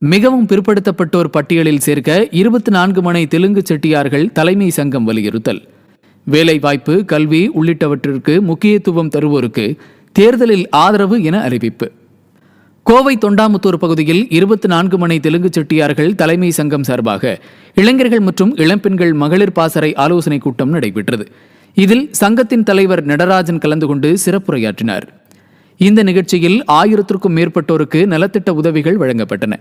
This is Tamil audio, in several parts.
மிகவும் பிற்படுத்தப்பட்டோர் பட்டியலில் சேர்க்க இருபத்தி நான்கு மனை தெலுங்கு செட்டியார்கள் தலைமை சங்கம் வலியுறுத்தல். வேலைவாய்ப்பு கல்வி உள்ளிட்டவற்றிற்கு முக்கியத்துவம் தருவோருக்கு தேர்தலில் ஆதரவு என அறிவிப்பு. கோவை தொண்டாமுத்தூர் பகுதியில் இருபத்தி நான்கு மணி தெலுங்கு செட்டியார்கள் தலைமை சங்கம் சார்பாக இளைஞர்கள் மற்றும் இளம்பெண்கள் மகளிர் பாசறை ஆலோசனைக் கூட்டம் நடைபெற்றது. இதில் சங்கத்தின் தலைவர் நடராஜன் கலந்து கொண்டு சிறப்புரையாற்றினார். இந்த நிகழ்ச்சியில் ஆயிரத்திற்கும் மேற்பட்டோருக்கு நலத்திட்ட உதவிகள் வழங்கப்பட்டன.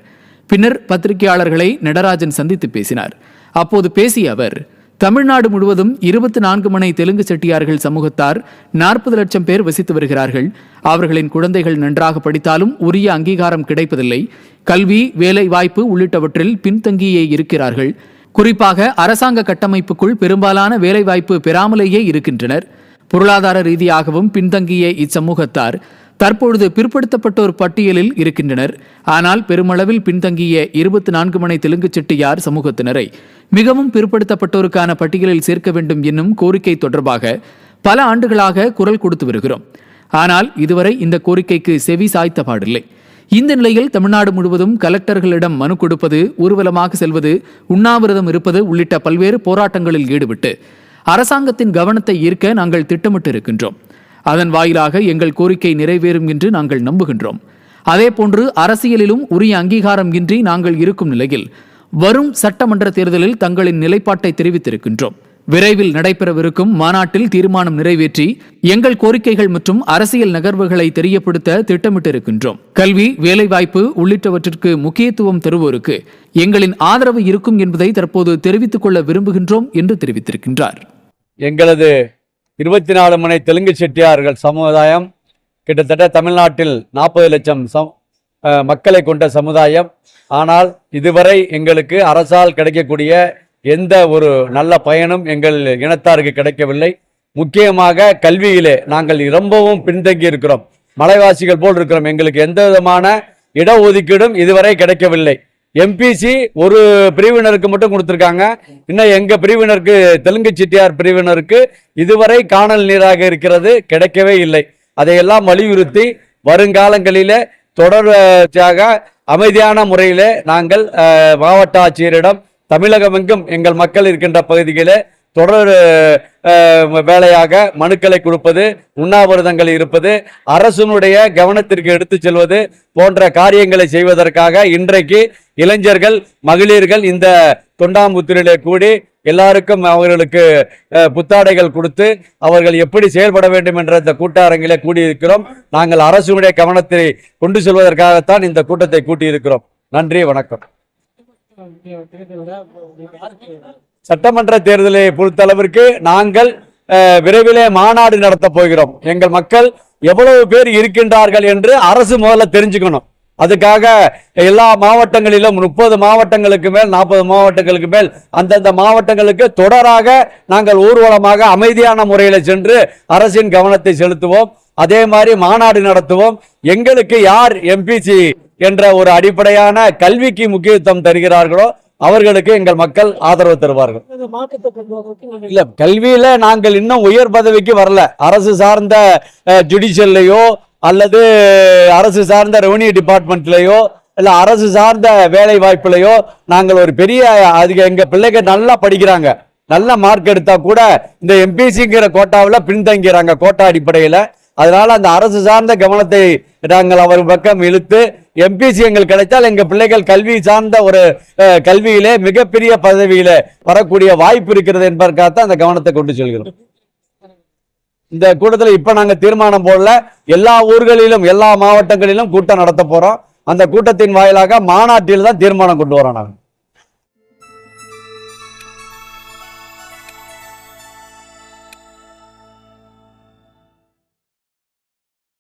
பின்னர் பத்திரிகையாளர்களை நடராஜன் சந்தித்து பேசினார். அப்போது பேசிய அவர் தமிழ்நாடு முழுவதும் இருபத்தி நான்கு மணி தெலுங்கு செட்டியார்கள் சமூகத்தார் நாற்பது லட்சம் பேர் வசித்து வருகிறார்கள். அவர்களின் குழந்தைகள் நன்றாக படித்தாலும் உரிய அங்கீகாரம் கிடைப்பதில்லை. கல்வி வேலை வாய்ப்பு உள்ளிட்டவற்றில் பின்தங்கியே இருக்கிறார்கள். குறிப்பாக அரசாங்க கட்டமைப்புக்குள் பெரும்பாலான வேலைவாய்ப்பு பெறாமலேயே இருக்கின்றனர். பொருளாதார ரீதியாகவும் பின்தங்கிய இச்சமூகத்தார். தற்பொழுது பிற்படுத்தப்பட்டோர் பட்டியலில் இருக்கின்றனர். ஆனால் பெருமளவில் பின்தங்கிய இருபத்தி நான்கு மணி தெலுங்கு செட்டியார் சமூகத்தினரை மிகவும் பிற்படுத்தப்பட்டோருக்கான பட்டியலில் சேர்க்க வேண்டும் என்னும் கோரிக்கை தொடர்பாக பல ஆண்டுகளாக குரல் கொடுத்து வருகிறோம். ஆனால் இதுவரை இந்த கோரிக்கைக்கு செவி சாய்த்த பாடில்லை. இந்த நிலையில் தமிழ்நாடு முழுவதும் கலெக்டர்களிடம் மனு கொடுப்பது ஊர்வலமாக செல்வது உண்ணாவிரதம் இருப்பது உள்ளிட்ட பல்வேறு போராட்டங்களில் ஈடுபட்டு அரசாங்கத்தின் கவனத்தை ஈர்க்க நாங்கள் திட்டமிட்டு இருக்கின்றோம் அதன் வாயிலாக எங்கள் கோரிக்கை நிறைவேறும் என்று நாங்கள் நம்புகின்றோம். அதேபோன்று அரசியலிலும் உரிய அங்கீகாரம் இன்றி நாங்கள் இருக்கும் நிலையில் வரும் சட்டமன்ற தேர்தலில் தங்களின் நிலைப்பாட்டை தெரிவித்திருக்கின்றோம். விரைவில் நடைபெறவிருக்கும் மாநாட்டில் தீர்மானம் நிறைவேற்றி எங்கள் கோரிக்கைகள் மற்றும் அரசியல் நகர்வுகளை தெரியப்படுத்த திட்டமிட்டிருக்கின்றோம். கல்வி வேலைவாய்ப்பு உள்ளிட்டவற்றிற்கு முக்கியத்துவம் தருவோருக்கு எங்களின் ஆதரவு இருக்கும் என்பதை தற்போது தெரிவித்துக் கொள்ள விரும்புகின்றோம் என்று தெரிவித்திருக்கின்றார். எங்களது இருபத்தி நாலு மணி தெலுங்கு செட்டியார்கள் சமுதாயம் கிட்டத்தட்ட தமிழ்நாட்டில் நாற்பது லட்சம் சம் மக்களை கொண்ட சமுதாயம். ஆனால் இதுவரை எங்களுக்கு அரசால் கிடைக்கக்கூடிய எந்த ஒரு நல்ல பயனும் எங்கள் இனத்தாருக்கு கிடைக்கவில்லை. முக்கியமாக கல்வியிலே நாங்கள் ரொம்பவும் பின்தங்கி இருக்கிறோம். மலைவாசிகள் போல் இருக்கிறோம். எங்களுக்கு எந்த விதமான இடஒதுக்கீடும் இதுவரை கிடைக்கவில்லை. எம்பிசி ஒரு பிரிவினருக்கு மட்டும் கொடுத்துருக்காங்க. இன்னும் எங்கள் பிரிவினருக்கு தெலுங்கு சிட்டியார் பிரிவினருக்கு இதுவரை காணல் நீராக இருக்கிறது கிடைக்கவே இல்லை. அதையெல்லாம் வலியுறுத்தி வருங்காலங்களிலே தொடர்ச்சியாக அமைதியான முறையில் நாங்கள் மாவட்ட ஆட்சியரிடம் தமிழகமெங்கும் எங்கள் மக்கள் இருக்கின்ற பகுதிகளில் தொடர் வேலையாக மனுக்களை கொடுப்பது உண்ணாவிரதங்கள் இருப்பது அரசனுடைய கவனத்திற்கு எடுத்துச் செல்வது போன்ற காரியங்களை செய்வதற்காக இன்றைக்கு இளைஞர்கள் மகளிர்கள் இந்த தொண்டாமுத்தூரிலே கூடி எல்லாருக்கும் அவர்களுக்கு புத்தாடைகள் கொடுத்து அவர்கள் எப்படி செயல்பட வேண்டும் என்ற இந்த கூட்டரங்கிலே கூடியிருக்கிறோம். நாங்கள் அரசுடைய கவனத்தை கொண்டு செல்வதற்காகத்தான் இந்த கூட்டத்தை கூட்டியிருக்கிறோம். நன்றி வணக்கம். சட்டமன்ற தேர்தலை பொறுத்தளவிற்கு நாங்கள் விரைவிலே மாநாடு நடத்த போகிறோம். எங்கள் மக்கள் எவ்வளவு பேர் இருக்கின்றார்கள் என்று அரசு முதல்ல தெரிஞ்சுக்கணும். அதுக்காக எல்லா மாவட்டங்களிலும் முப்பது மாவட்டங்களுக்கு மேல் நாற்பது மாவட்டங்களுக்கு மேல் அந்தந்த மாவட்டங்களுக்கு தொடராக நாங்கள் ஊர்வலமாக அமைதியான முறையில் சென்று அரசின் கவனத்தை செலுத்துவோம். அதே மாதிரி மாநாடு நடத்துவோம். எங்களுக்கு யார் எம்பிசி என்ற ஒரு அடிப்படையான கல்விக்கு முக்கியத்துவம் தருகிறார்களோ அவர்களுக்கு எங்கள் மக்கள் ஆதரவு தருவார்கள். இல்ல கல்வியில நாங்கள் இன்னும் உயர் பதவிக்கு வரல. அரசு சார்ந்த ஜுடிஷியல்லையோ அல்லது அரசு சார்ந்த ரெவன்யூ டிபார்ட்மெண்ட்லயோ இல்ல அரசு சார்ந்த வேலை வாய்ப்புலையோ நாங்கள் ஒரு பெரிய அதுக்கு எங்க பிள்ளைங்க நல்லா படிக்கிறாங்க. நல்ல மார்க் எடுத்தா கூட இந்த எம்பிசிங்கிற கோட்டாவில் பின்தங்கிறாங்க கோட்டா அடிப்படையில். அதனால அந்த அரசு சார்ந்த கவனத்தை நாங்கள் அவர் பக்கம் இழுத்து எம்பிசி எங்களுக்கு கிடைத்தால் எங்க பிள்ளைகள் கல்வி சார்ந்த ஒரு கல்வியிலே மிகப்பெரிய பதவியில வரக்கூடிய வாய்ப்பு இருக்கிறது என்பதற்காகத்தான் அந்த கவனத்தை கொண்டு செல்கிறோம். இந்த கூட்டத்தில் இப்ப நாங்க தீர்மானம் போடல. எல்லா ஊர்களிலும் எல்லா மாவட்டங்களிலும் கூட்டம் நடத்த போறோம். அந்த கூட்டத்தின் வாயிலாக மாநாட்டில் தான் தீர்மானம் கொண்டு வரோம் நாங்கள்